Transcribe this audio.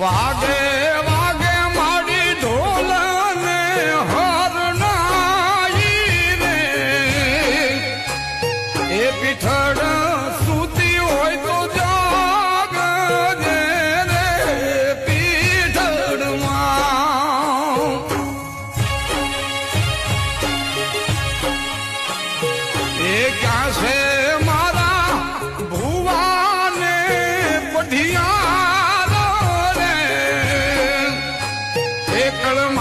વાગે વાગે મારી ઢોલ ને હરનાઈ રે એ પીઠળ સુતી હોય તો જાગજે રે પીઠળમાં. એ ક્યાં છે